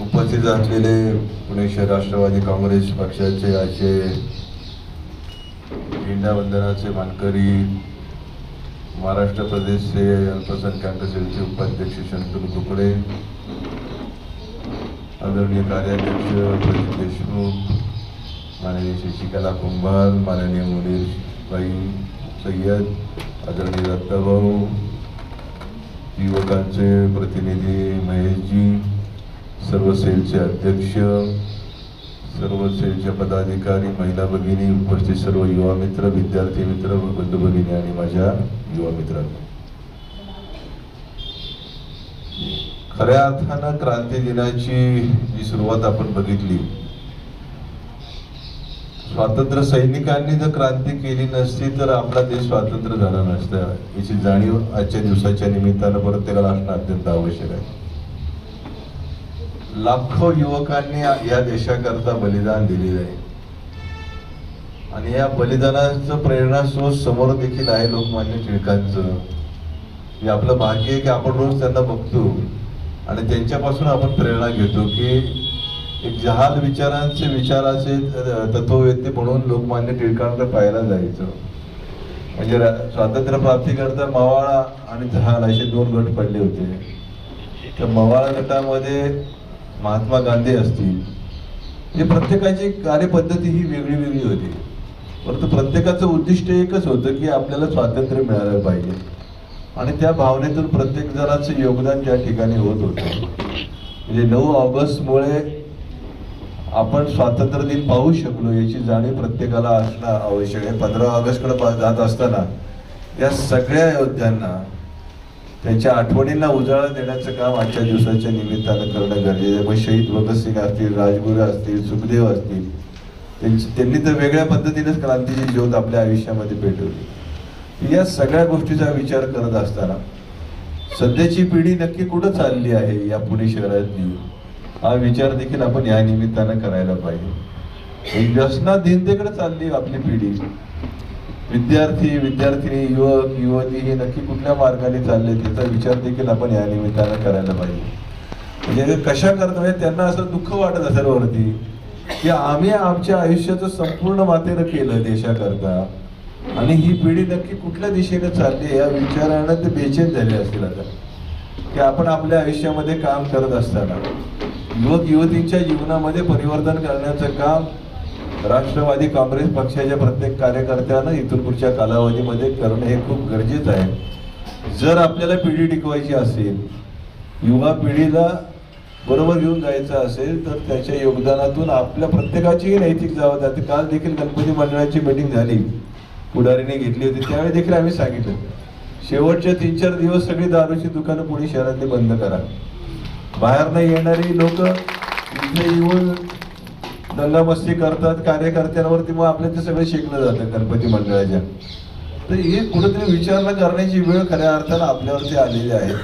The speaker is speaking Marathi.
उपस्थित असलेले पुणे शहर राष्ट्रवादी काँग्रेस पक्षाचे आजचे झेंडा वंदनाचे मानकरी महाराष्ट्र प्रदेशचे अल्पसंख्याक सेलचे उपाध्यक्ष शंतनू कुकडे आदरणीय कार्याध्यक्ष प्रदीप देशमुख माननीय शशिकला कुंभार माननीय मुनीरबाई सय्यद आदरणीय दत्ताभाऊ युवकांचे प्रतिनिधी महेशजी सर्व सेलचे अध्यक्ष सर्व सेलचे पदाधिकारी महिला भगिनी उपस्थित सर्व युवा मित्र विद्यार्थी मित्र बंधू भगिनी आणि माझ्या युवा मित्रांनो. खऱ्या अर्थानं क्रांती दिनाची जी सुरुवात आपण बघितली स्वातंत्र्य सैनिकांनी जर क्रांती केली नसती तर आपला देश स्वातंत्र्य झाला नसता. याची जाणीव आजच्या दिवसाच्या निमित्तानं प्रत्येकाला असणं अत्यंत आवश्यक आहे. लाखो युवकांनी या देशाकरता बलिदान दिलेलं आहे. आणि या बलिदानाचं प्रेरणास्रोत समोर देखील आहे लोकमान्य टिळकांचं. हे आपलं भाग्य आहे की आपण रोज त्यांना बघतो. आणि त्यांच्यापासून आपण प्रेरणा घेतो की एक जहाल विचारांचे विचाराचे तत्ववेत्ते म्हणून लोकमान्य टिळकांकडे पाहायला जायचं. म्हणजे रा- स्वातंत्र्य प्राप्तीकरता मवाळा आणि जहाल असे दोन गट पडले होते. तर मवाळा गटामध्ये महात्मा गांधी असतील. म्हणजे प्रत्येकाची कार्यपद्धती ही वेगळी वेगळी होती. परंतु प्रत्येकाचं उद्दिष्ट एकच होतं की आपल्याला स्वातंत्र्य मिळालं पाहिजे. आणि त्या भावनेतून प्रत्येक जणांचं योगदान त्या ठिकाणी होत होतं. म्हणजे नऊ ऑगस्टमुळे आपण स्वातंत्र्य दिन पाहू शकलो याची जाणीव प्रत्येकाला असणं आवश्यक आहे. पंधरा ऑगस्टकडे पा- जात असताना या सगळ्या योद्ध्यांना त्यांच्या आठवणींना उजाळा देण्याचं काम आजच्या दिवसाच्या निमित्तानं करणं गरजेचं आहे. मग शहीद भगतसिंग असतील राजगुरू असतील सुखदेव असतील त्यांची त्यांनी तर वेगळ्या पद्धतीनेच क्रांतीची ज्योत आपल्या आयुष्यामध्ये पेटवली. या सगळ्या गोष्टीचा विचार करत असताना सध्याची पिढी नक्की कुठं चालली आहे या पुणे शहरातली हा विचार देखील आपण या निमित्तानं करायला पाहिजे. एक व्यसनाधीनतेकडे चालली आपली पिढी. विद्यार्थी विद्यार्थिनी युवक युवती हे नक्की कुठल्या मार्गाने चालले त्याचा विचार देखील आपण या निमित्तानं करायला पाहिजे. म्हणजे कशा करतो त्यांना असं दुःख वाटत असेल वरती की आम्ही आमच्या आयुष्याचं संपूर्ण मातेनं केलं देशाकरता आणि ही पिढी नक्की कुठल्या दिशेने चालली या विचारानं ते बेचैन झाले असतील आता. की आपण आपल्या आयुष्यामध्ये काम करत असताना युवक युवतींच्या जीवनामध्ये परिवर्तन करण्याचं काम राष्ट्रवादी काँग्रेस पक्षाच्या प्रत्येक कार्यकर्त्यानं इथून पुढच्या कालावधीमध्ये करणं हे खूप गरजेचं आहे. जर आपल्याला पिढी टिकवायची असेल युवा पिढीला बरोबर घेऊन जायचं असेल तर त्याच्या योगदानातून आपल्या प्रत्येकाचीही नैतिक जबाबदारी काल देखील गणपती मंडळाची मीटिंग झाली. पुढारीने घेतली होती. त्यावेळी देखील आम्ही सांगितलं. शेवटचे तीन चार दिवस सगळी दारूची दुकानं पुणे शहरातली बंद करा. बाहेर नाही येणारी लोक इथे येऊन दंगामस्ती करतात कार्यकर्त्यांवरती मग आपल्या ते सगळं शिकलं जातं गणपती मंडळाच्या. तर हे कुठेतरी विचारणा करण्याची वेळ खऱ्या अर्थानं आपल्यावरती आलेली आहे.